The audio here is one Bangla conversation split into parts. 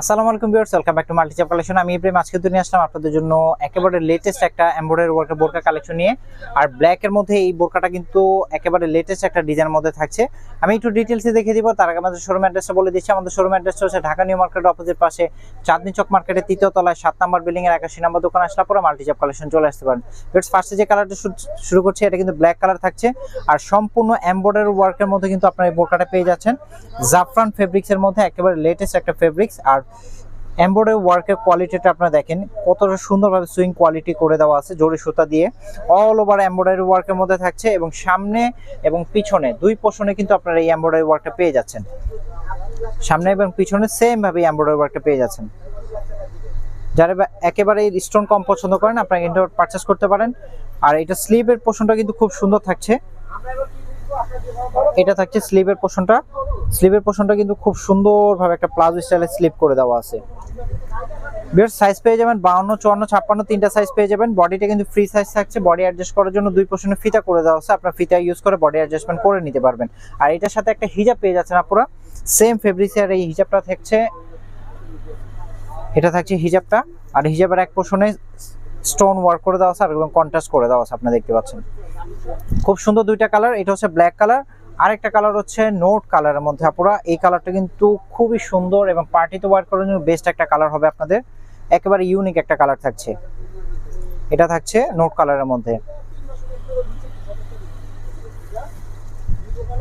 আসসালামু আলাইকুম viewers welcome back to multichap collection আমি ইব্রাহিম, আজকে তো নিয়ে আসলাম আপনাদের জন্য একেবারে লেটেস্ট একটা এমব্রয়ডারি ওয়ার্কের বোরকা কালেকশন নিয়ে। আর ব্ল্যাক এর মধ্যে এই বোরকাটা কিন্তু একেবারে লেটেস্ট একটা ডিজাইনের মধ্যে থাকছে। আমি একটু ডিটেলসে দেখিয়ে দিব, তার আগে আমাদের শোরুম অ্যাড্রেসটা বলে দিচ্ছি। আমাদের শোরুম অ্যাড্রেসটা হচ্ছে ঢাকা নিউ মার্কেটের অপোজিট পাশে চাঁদনি চক মার্কেটের তৃতীয় তলায়, সাত নম্বর বিল্ডিং এর একাশি নম্বর দোকান আসলে পরে মাল্টিচাপ কালেকশন চলে আসতে পারেন। ভিউয়ার্স ফার্স্টে যে কালারটা শুরু করছি, এটা কিন্তু ব্ল্যাক কালার থাকছে। আর সম্পূর্ণ এমব্রয়ডারি ওয়ার্কের মধ্যে কিন্তু আপনার এই বোরকাটা পেয়ে যাচ্ছেন। জাফরান ফেব্রিক্সের মধ্যে একেবারে লেটেস্ট একটা ফেব্রিক্স আর এমব্রয়ডারি ওয়ার্কের কোয়ালিটিটা আপনারা দেখেন, কতটা সুন্দরভাবে সুইং কোয়ালিটি করে দেওয়া আছে, জরি সুতা দিয়ে। অল ওভার এমব্রয়ডারি ওয়ার্কের মধ্যে থাকছে এবং সামনে এবং পিছনে, দুই পোর্শনে কিন্তু আপনারা এই এমব্রয়ডারি ওয়ার্কটা পেয়ে যাচ্ছেন। সামনে এবং পিছনে সেম ভাবে এমব্রয়ডারি ওয়ার্কটা পেয়ে যাচ্ছেন। যারা একেবারে স্টোন কম পছন্দ করেন, আপনারা কিন্তু পারচেস করতে পারেন। আর এটা স্লিভের পোর্শনটা কিন্তু খুব সুন্দর থাকছে। এটা থাকছে স্লিভের পোর্শনটা স্লিভের পোর্শনটা কিন্তু খুব সুন্দরভাবে একটা প্লাজো স্টাইলে স্লিপ করে দেওয়া আছে। বিয়ার সাইজ পেয়ে যাবেন বাউন্ন, চুয়ান্ন, ছাপ্পান্ন, তিনটা সাইজ পেয়ে যাবেন। বডিটা কিন্তু ফ্রি সাইজ থাকছে। বডি অ্যাডজাস্ট করার জন্য দুই পোর্শনে ফিতা করে দেওয়া আছে। আপনার ফিতা ইউজ করে বডি অ্যাডজাস্টমেন্ট করে নিতে পারবেন। আর এটার সাথে একটা হিজাব পেয়ে যাচ্ছেন আপনারা সেম ফেব্রিক্সের এই হিজাবটা থাকছে। এটা থাকছে হিজাবটা আর হিজাবের এক পোর্শনে স্টোন ওয়ার্ক করে দেওয়া আছে। আর একদম কন্ট্রাস্ট করে দেওয়া আছে। আপনারা দেখতে পাচ্ছেন। খুব সুন্দর দুইটা কালার এটা হচ্ছে ব্ল্যাক কালার আরেকটা কালার হচ্ছে নোট কালারের মধ্যে আপুরা। এই কালারটা কিন্তু খুবই সুন্দর এবং পার্টিতে ওয়ার করার জন্য বেস্ট একটা কালার হবে আপনাদের। একেবারে ইউনিক একটা কালার থাকছে। এটা থাকছে নোট কালারের মধ্যে।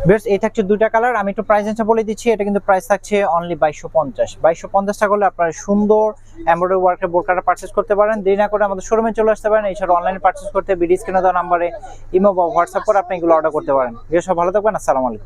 বেশ এই থাকছে দুইটা কালার আমি একটু প্রাইস রেঞ্জটা বলে দিচ্ছি, এটা কিন্তু প্রাইস থাকছে অনলি বাইশশো পঞ্চাশ। বাইশশো পঞ্চাশ টাকা হলে আপনারা সুন্দর এমব্রয়ডারি ওয়ার্কের বোরকাটা পার্চেস করতে পারেন। দেরি না করে আমাদের শোরুমে চলে আসতে পারেন, এছাড়া অনলাইনে পার্চেস করতে বিডি স্ক্রিনে দেওয়া নাম্বারে ইমো বা হোয়াটসঅ্যাপ করে আপনি এগুলো অর্ডার করতে পারেন। বেশ সব ভালো থাকবেন, আসসালামু আলাইকুম।